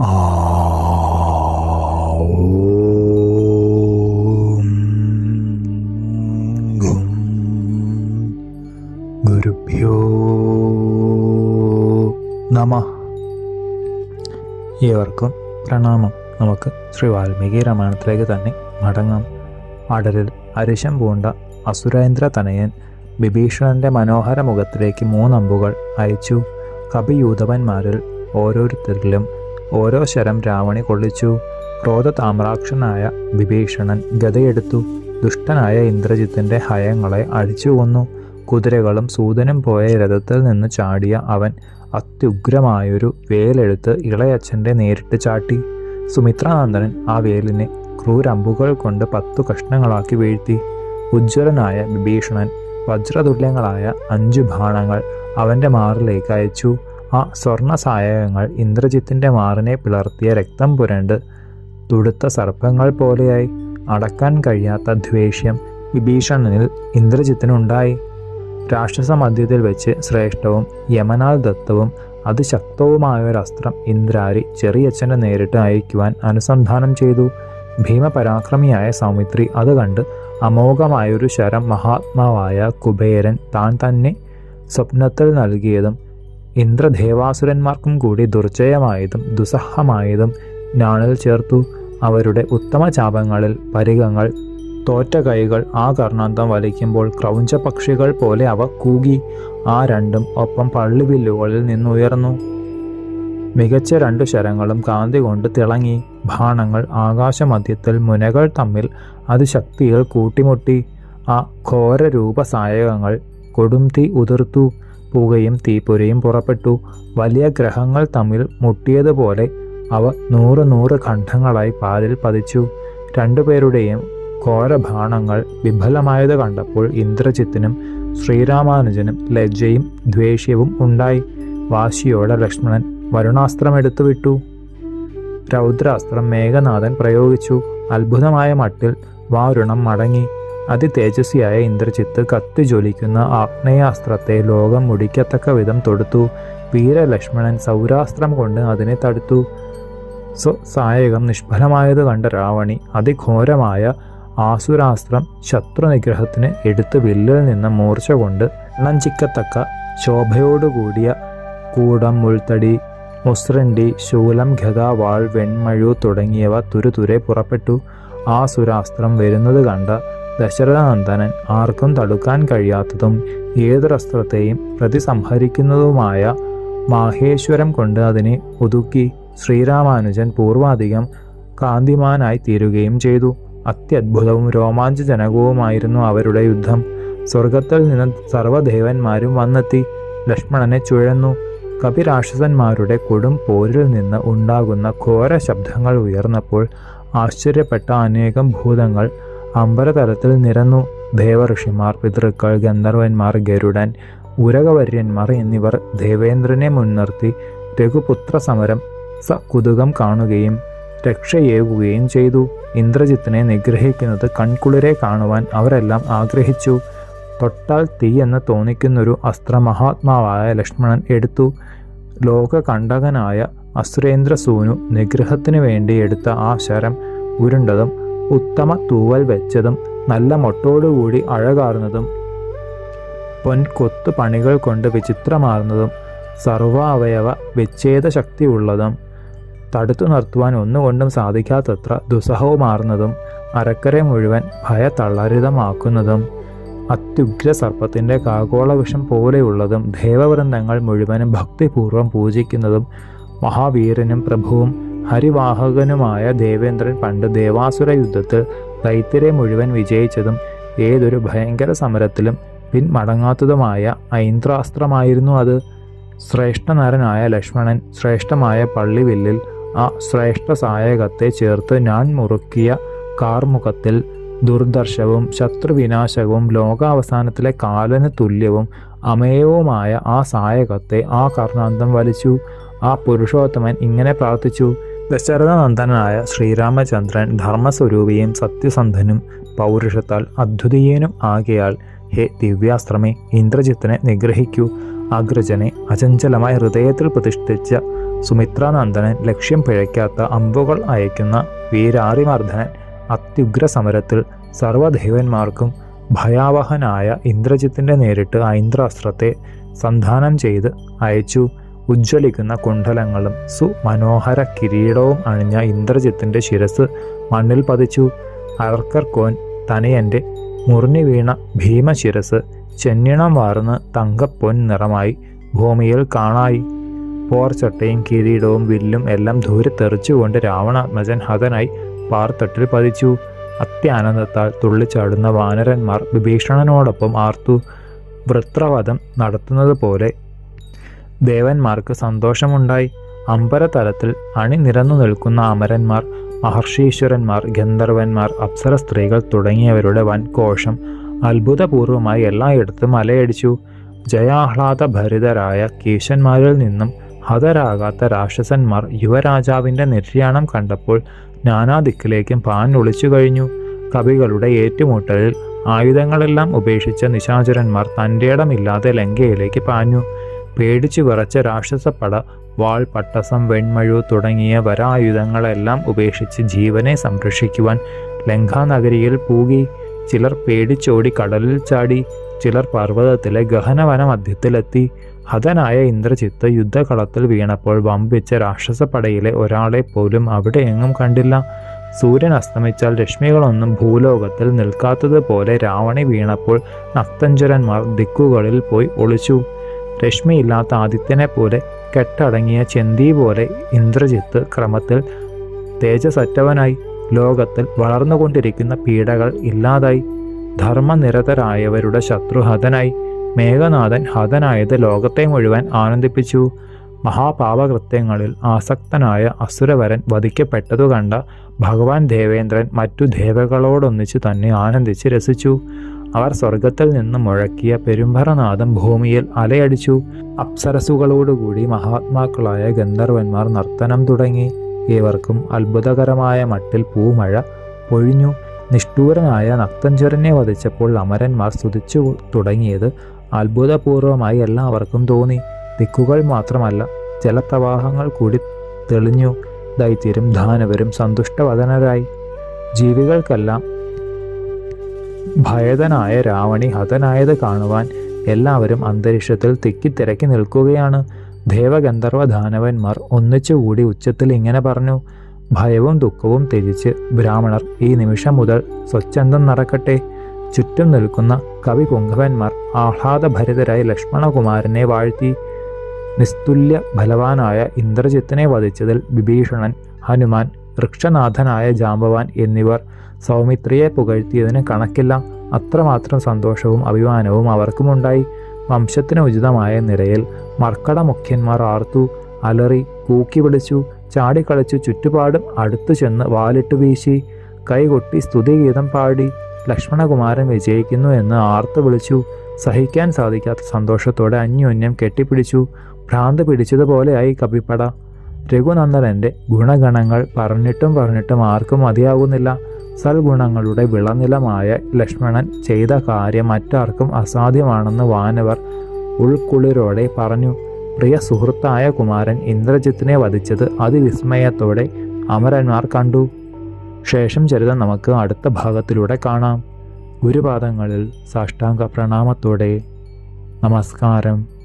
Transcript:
ഗുരുഭ്യോ നമ. ഏവർക്കും പ്രണാമം. നമുക്ക് ശ്രീ വാൽമീകി രാമായണത്തിലേക്ക് തന്നെ മടങ്ങാം. അടലിൽ അരിശം പൂണ്ട അസുരേന്ദ്ര തനയൻ വിഭീഷണന്റെ മനോഹര മുഖത്തിലേക്ക് മൂന്നമ്പുകൾ അയച്ചു. കപിയൂതവന്മാരിൽ ഓരോരുത്തരിലും ഓരോ ശരം രാവണി കൊള്ളിച്ചു. ക്രോധ താമ്രാക്ഷനായ വിഭീഷണൻ ഗതയെടുത്തു. ദുഷ്ടനായ ഇന്ദ്രജിത്തിന്റെ ഹയങ്ങളെ അഴിച്ചുകൊന്നു. കുതിരകളും സൂതനും പോയ രഥത്തിൽ നിന്ന് ചാടിയ അവൻ അത്യുഗ്രമായൊരു വേലെടുത്ത് ഇളയച്ഛന്റെ നേരിട്ട് ചാട്ടി. സുമിത്രാനന്ദനൻ ആ വേലിനെ ക്രൂരമ്പുകൾ കൊണ്ട് പത്തു കഷ്ണങ്ങളാക്കി വീഴ്ത്തി. ഉജ്ജ്വലനായ വിഭീഷണൻ വജ്രതുല്യങ്ങളായ അഞ്ചു ബാണങ്ങൾ അവന്റെ മാറിലേക്ക് അയച്ചു. ആ സ്വർണ സായകങ്ങൾ ഇന്ദ്രജിത്തിന്റെ മാറിനെ പിളർത്തിയ രക്തം പുരണ്ട് തുടുത്ത സർപ്പങ്ങൾ പോലെയായി അടക്കാൻ കഴിയാത്ത ദ്വേഷ്യം വിഭീഷണനിൽ ഇന്ദ്രജിത്തിനുണ്ടായി. രാക്ഷസ മധ്യത്തിൽ വെച്ച് ശ്രേഷ്ഠവും യമനാൽ ദത്തവും അതിശക്തവുമായ ഒരു അസ്ത്രം ഇന്ദ്രാരി ചെറിയച്ഛനെ നേരിട്ട് അയക്കുവാൻ അനുസന്ധാനം ചെയ്തു. ഭീമപരാക്രമിയായ സൗമിത്രി അത് കണ്ട് അമോഘമായൊരു ശരം മഹാത്മാവായ കുബേരൻ താൻ തന്നെ സ്വപ്നത്തിൽ നൽകിയതും ഇന്ദ്രദേവാസുരന്മാർക്കും കൂടി ദുർജയമായതും ദുസ്സഹമായതും ഞാണിൽ ചേർത്തു അവരുടെ ഉത്തമ ചാപങ്ങളിൽ പരിഗങ്ങൾ തോറ്റ കൈകൾ ആ കർണാന്തം വലിക്കുമ്പോൾ ക്രൗഞ്ച പക്ഷികൾ പോലെ അവ കൂകി ആ രണ്ടും ഒപ്പം പള്ളിവില്ലുകളിൽ നിന്നുയർന്നു. മികച്ച രണ്ടു ശരങ്ങളും കാന്തി കൊണ്ട് തിളങ്ങി. ബാണങ്ങൾ ആകാശമധ്യത്തിൽ മുനകൾ തമ്മിൽ അതിശക്തിയിൽ കൂട്ടിമുട്ടി. ആ ഘോരരൂപസായകങ്ങൾ കൊടും തീ ഉതിർത്തു. പുകയും തീപ്പൊരിയും പുറപ്പെട്ടു. വലിയ ഗ്രഹങ്ങൾ തമ്മിൽ മുട്ടിയതുപോലെ അവ നൂറ് നൂറ് ഖണ്ഡങ്ങളായി പാലിൽ പതിച്ചു. രണ്ടുപേരുടെയും ഘോരഭാണങ്ങൾ വിഫലമായത് കണ്ടപ്പോൾ ഇന്ദ്രജിത്തിനും ശ്രീരാമാനുജനും ലജ്ജയും ദ്വേഷ്യവും ഉണ്ടായി. വാശിയോടെ ലക്ഷ്മണൻ വരുണാസ്ത്രം എടുത്തു വിട്ടു. രൗദ്രാസ്ത്രം മേഘനാഥൻ പ്രയോഗിച്ചു. അത്ഭുതമായ മട്ടിൽ വാരുണം മടങ്ങി. അതിതേജസ്വിയായ ഇന്ദ്രജിത്ത് കത്തി ജ്വലിക്കുന്ന ആഗ്നേയാസ്ത്രത്തെ ലോകം മുടിക്കത്തക്ക വിധം തൊടുത്തു. വീരലക്ഷ്മണൻ സൗരാസ്ത്രം കൊണ്ട് അതിനെ തടുത്തു. സ്വസായകം നിഷ്ഫലമായത് കണ്ട രാവണി അതിഘോരമായ ആസുരാസ്ത്രം ശത്രുനിഗ്രഹത്തിന് എടുത്ത് വില്ലിൽ നിന്ന് മൂർച്ച കൊണ്ട് എണ്ണഞ്ചിക്കത്തക്ക ശോഭയോടുകൂടിയ കൂടം മുൾത്തടി മുസ്രണ്ടി ശൂലം ഗത വാൾ വെൺമഴു തുടങ്ങിയവ തുരുതുരെ പുറപ്പെട്ടു. ആസുരാസ്ത്രം വരുന്നത് കണ്ട ദശരഥനന്ദനൻ ആർക്കും തടുക്കാൻ കഴിയാത്തതും ഏതൊരസ്ത്രത്തെയും പ്രതിസംഹരിക്കുന്നതുമായ മാഹേശ്വരം കൊണ്ട് അതിനെ ഒതുക്കി ശ്രീരാമാനുജൻ പൂർവാധികം കാന്തിമാനായി തീരുകയും ചെയ്തു. അത്യത്ഭുതവും രോമാഞ്ചജനകവുമായിരുന്നു അവരുടെ യുദ്ധം. സ്വർഗത്തിൽ നിന്ന് സർവദേവന്മാരും വന്നെത്തി. ലക്ഷ്മണനെ ചുഴന്നു. കപിരാക്ഷസന്മാരുടെ കൊടും പോരിൽ നിന്ന് ഉണ്ടാകുന്ന ഘോര ശബ്ദങ്ങൾ ഉയർന്നപ്പോൾ ആശ്ചര്യപ്പെട്ട അനേകം ഭൂതങ്ങൾ അമ്പരതലത്തിൽ നിരന്നു. ദേവഋഷിമാർ പിതൃക്കൾ ഗന്ധർവന്മാർ ഗരുഡൻ ഉരകവര്യന്മാർ എന്നിവർ ദേവേന്ദ്രനെ മുൻനിർത്തി രഘുപുത്ര സമരം സകുതുകം കാണുകയും രക്ഷയേകുകയും ചെയ്തു. ഇന്ദ്രജിത്തിനെ നിഗ്രഹിക്കുന്നത് കൺകുളിരെ കാണുവാൻ അവരെല്ലാം ആഗ്രഹിച്ചു. തൊട്ടാൽ തീ എന്ന് തോന്നിക്കുന്നൊരു അസ്ത്രമഹാത്മാവായ ലക്ഷ്മണൻ എടുത്തു. ലോകകണ്ടകനായ അസുരേന്ദ്രസൂനു നിഗ്രഹത്തിനു വേണ്ടി എടുത്ത ആ ശരം ഉരുണ്ടതും ഉത്തമ തൂവൽ വെച്ചതും നല്ല മൊട്ടോടുകൂടി അഴകാർന്നതും പൊൻകൊത്തു പണികൾ കൊണ്ട് വിചിത്രമാർന്നതും സർവാവയവ വിച്ഛേദ ശക്തിയുള്ളതും തടുത്തു നിർത്തുവാൻ ഒന്നുകൊണ്ടും സാധിക്കാത്തത്ര ദുസ്സഹവുമാർന്നതും അരക്കരെ മുഴുവൻ ഭയതള്ളരിതമാക്കുന്നതും അത്യുഗ്ര സർപ്പത്തിന്റെ കാഗോളവിഷം പോലെയുള്ളതും ദേവവൃന്ദങ്ങൾ മുഴുവനും ഭക്തിപൂർവം പൂജിക്കുന്നതും മഹാവീരനും പ്രഭുവും ഹരിവാഹകനുമായ ദേവേന്ദ്രൻ പണ്ട് ദേവാസുര യുദ്ധത്തിൽ ദൈത്യരെ മുഴുവൻ വിജയിച്ചതും ഏതൊരു ഭയങ്കര സമരത്തിലും പിന്മടങ്ങാത്തതുമായ ഐന്ദ്രാസ്ത്രമായിരുന്നു അത്. ശ്രേഷ്ഠനരനായ ലക്ഷ്മണൻ ശ്രേഷ്ഠമായ പള്ളിവില്ലിൽ ആ ശ്രേഷ്ഠ സായകത്തെ ചേർത്ത് ഞാൻ മുറുക്കിയ കാർമുഖത്തിൽ ദുർദർശവും ശത്രുവിനാശവും ലോകാവസാനത്തിലെ കാലന് തുല്യവും അമേയവുമായ ആ സായകത്തെ ആ കർണാന്തം വലിച്ചു. ആ പുരുഷോത്തമൻ ഇങ്ങനെ പ്രാർത്ഥിച്ചു ദശരഥനന്ദനായ ശ്രീരാമചന്ദ്രൻ ധർമ്മസ്വരൂപിയും സത്യസന്ധനും പൗരുഷത്താൽ അദ്വിതീയനും ആകയാൽ ഹേ ദിവ്യാസ്ത്രമേ ഇന്ദ്രജിത്തിനെ നിഗ്രഹിക്കൂ. അഗ്രജനെ അചഞ്ചലമായ ഹൃദയത്തിൽ പ്രതിഷ്ഠിച്ച സുമിത്രാനന്ദനൻ ലക്ഷ്യം പിഴയ്ക്കാത്ത അമ്പുകൾ അയക്കുന്ന വീരാറിമർദ്ദനൻ അത്യുഗ്ര സമരത്തിൽ ഭയാവഹനായ ഇന്ദ്രജിത്തിന്റെ നേരിട്ട് ഐന്ദ്രാസ്ത്രത്തെ സന്ധാനം ചെയ്ത് അയച്ചു. ഉജ്ജ്വലിക്കുന്ന കുണ്ഡലങ്ങളും സുമനോഹര കിരീടവും അണിഞ്ഞ ഇന്ദ്രജിത്തിന്റെ ശിരസ് മണ്ണിൽ പതിച്ചു. അർക്കർ കോൻ തനയന്റെ മുറിഞ്ഞു വീണ ഭീമശിരസ് ചെന്നിണം വാർന്ന് തങ്കപ്പൊൻ നിറമായി ഭൂമിയിൽ കാണായി. പോർച്ചട്ടയും കിരീടവും വില്ലും എല്ലാം ദൂരെ തെറിച്ചുകൊണ്ട് രാവണാത്മജൻ ഹതനായി പാർത്തട്ടിൽ പതിച്ചു. അത്യാനന്ദത്താൽ തുള്ളിച്ചാടുന്ന വാനരന്മാർ വിഭീഷണനോടൊപ്പം ആർത്തു. വൃത്രവധം നടത്തുന്നത് പോലെ ദേവന്മാർക്ക് സന്തോഷമുണ്ടായി. അമ്പരതലത്തിൽ അണിനിരന്നു നിൽക്കുന്ന അമരന്മാർ മഹർഷീശ്വരന്മാർ ഗന്ധർവന്മാർ അപ്സര സ്ത്രീകൾ തുടങ്ങിയവരുടെ വൻ കോശം അത്ഭുതപൂർവമായി എല്ലായിടത്തും അലയടിച്ചു ജയാഹ്ലാദഭരിതരായ കീശന്മാരിൽ നിന്നും ഹതരാകാത്ത രാക്ഷസന്മാർ യുവരാജാവിന്റെ നിര്യാണം കണ്ടപ്പോൾ നാനാദിക്കിലേക്കും പാൻ ഒളിച്ചു കഴിഞ്ഞു. കവികളുടെ ഏറ്റുമുട്ടലിൽ ആയുധങ്ങളെല്ലാം ഉപേക്ഷിച്ച നിശാചരന്മാർ തന്റെ ഇടമില്ലാതെ ലങ്കയിലേക്ക് പാഞ്ഞു. പേടിച്ചു വിറച്ച രാക്ഷസപ്പട വാൾ പട്ടസം വെൺമഴു തുടങ്ങിയ വരായുധങ്ങളെല്ലാം ഉപേക്ഷിച്ച് ജീവനെ സംരക്ഷിക്കുവാൻ ലങ്കാനഗരിയിൽ പൂകി. ചിലർ പേടിച്ചോടി കടലിൽ ചാടി ചിലർ പർവതത്തിലെ ഗഹനവന മധ്യത്തിലെത്തി ഹതനായ ഇന്ദ്രജിത്ത് യുദ്ധകളത്തിൽ വീണപ്പോൾ വമ്പിച്ച രാക്ഷസപ്പടയിലെ ഒരാളെ പോലും അവിടെ എങ്ങും കണ്ടില്ല. സൂര്യൻ അസ്തമിച്ചാൽ രശ്മികളൊന്നും ഭൂലോകത്തിൽ നിൽക്കാത്തതുപോലെ രാവണി വീണപ്പോൾ നക്തഞ്ചരന്മാർ ദിക്കുകളിൽ പോയി ഒളിച്ചു. രശ്മിയില്ലാത്ത ആദിത്യനെ പോലെ കെട്ടടങ്ങിയ ചെന്തി പോലെ ഇന്ദ്രജിത്ത് ക്രമത്തിൽ തേജസറ്റവനായി ലോകത്തിൽ വളർന്നുകൊണ്ടിരിക്കുന്ന പീഡകൾ ഇല്ലാതായി ധർമ്മനിരതരായവരുടെ ശത്രു ഹതനായി മേഘനാഥൻ ഹതനായത് ലോകത്തെ മുഴുവൻ ആനന്ദിപ്പിച്ചു. മഹാപാപകൃത്യങ്ങളിൽ ആസക്തനായ അസുരവരൻ വധിക്കപ്പെട്ടതു കണ്ട ഭഗവാൻ ദേവേന്ദ്രൻ മറ്റു ദേവകളോടൊന്നിച്ച് തന്നെ ആനന്ദിച്ച് രസിച്ചു. അവർ സ്വർഗത്തിൽ നിന്ന് മുഴക്കിയ പെരുമ്പറനാഥം ഭൂമിയിൽ അലയടിച്ചു. അപ്സരസുകളോടുകൂടി മഹാത്മാക്കളായ ഗന്ധർവന്മാർ നർത്തനം തുടങ്ങി. ഏവർക്കും അത്ഭുതകരമായ മട്ടിൽ പൂമഴ പൊഴിഞ്ഞു. നിഷ്ഠൂരനായ നക്തഞ്ചരനെ വധിച്ചപ്പോൾ അമരന്മാർ സ്തുതിച്ചു തുടങ്ങിയത് അത്ഭുതപൂർവമായി എല്ലാവർക്കും തോന്നി. ദിക്കുകൾ മാത്രമല്ല ജലപ്രവാഹങ്ങൾ കൂടി തെളിഞ്ഞു. ദൈത്യരും ധാനവരും സന്തുഷ്ടവദനരായി. ജീവികൾക്കെല്ലാം ഭയതനായ രാവണി ഹതനായത് കാണുവാൻ എല്ലാവരും അന്തരീക്ഷത്തിൽ തിക്കിത്തിരക്കി നിൽക്കുകയാണ്. ദേവഗന്ധർവ ദാനവന്മാർ ഒന്നിച്ചുകൂടി ഉച്ചത്തിൽ ഇങ്ങനെ പറഞ്ഞു ഭയവും ദുഃഖവും ത്യജിച്ച് ബ്രാഹ്മണർ ഈ നിമിഷം മുതൽ സ്വച്ഛന്തം നടക്കട്ടെ. ചുറ്റും നിൽക്കുന്ന കവി പുങ്കവന്മാർ ആഹ്ലാദഭരിതരായി ലക്ഷ്മണകുമാരനെ വാഴ്ത്തി. നിസ്തുല്യ ഫലവാനായ ഇന്ദ്രജിത്തിനെ വധിച്ചതിൽ വിഭീഷണൻ ഹനുമാൻ വൃക്ഷനാഥനായ ജാമ്പവാൻ എന്നിവർ സൗമിത്രിയെ പുകഴ്ത്തിയതിന് കണക്കില്ല. അത്രമാത്രം സന്തോഷവും അഭിമാനവും അവർക്കുമുണ്ടായി. വംശത്തിന് ഉചിതമായ നിരയിൽ മർക്കട മുഖ്യന്മാർ ആർത്തു അലറി കൂക്കി വിളിച്ചു ചാടിക്കളിച്ചു ചുറ്റുപാടും അടുത്തു ചെന്ന് വാലിട്ടു വീശി കൈകൊട്ടി സ്തുതിഗീതം പാടി ലക്ഷ്മണകുമാരൻ വിജയിക്കുന്നു എന്ന് ആർത്തു വിളിച്ചു സഹിക്കാൻ സാധിക്കാത്ത സന്തോഷത്തോടെ അന്യോന്യം കെട്ടിപ്പിടിച്ചു ഭ്രാന്ത് പിടിച്ചതുപോലെയായി കവിപ്പട രഘുനന്ദനന്റെ ഗുണഗണങ്ങൾ പറഞ്ഞിട്ടും പറഞ്ഞിട്ടും ആർക്കും മതിയാകുന്നില്ല. സൽഗുണങ്ങളുടെ വിളനിലമായ ലക്ഷ്മണൻ ചെയ്ത കാര്യം മറ്റാർക്കും അസാധ്യമാണെന്ന് വാനവർ ഉൾക്കുളിരോടെ പറഞ്ഞു. പ്രിയ സുഹൃത്തായ കുമാരൻ ഇന്ദ്രജിത്തിനെ വധിച്ചത് അതിവിസ്മയത്തോടെ അമരന്മാർ കണ്ടു. ശേഷം ചരിതം നമുക്ക് അടുത്ത ഭാഗത്തിലൂടെ കാണാം. ഗുരുപാദങ്ങളിൽ സാഷ്ടാംഗ പ്രണാമത്തോടെ നമസ്കാരം.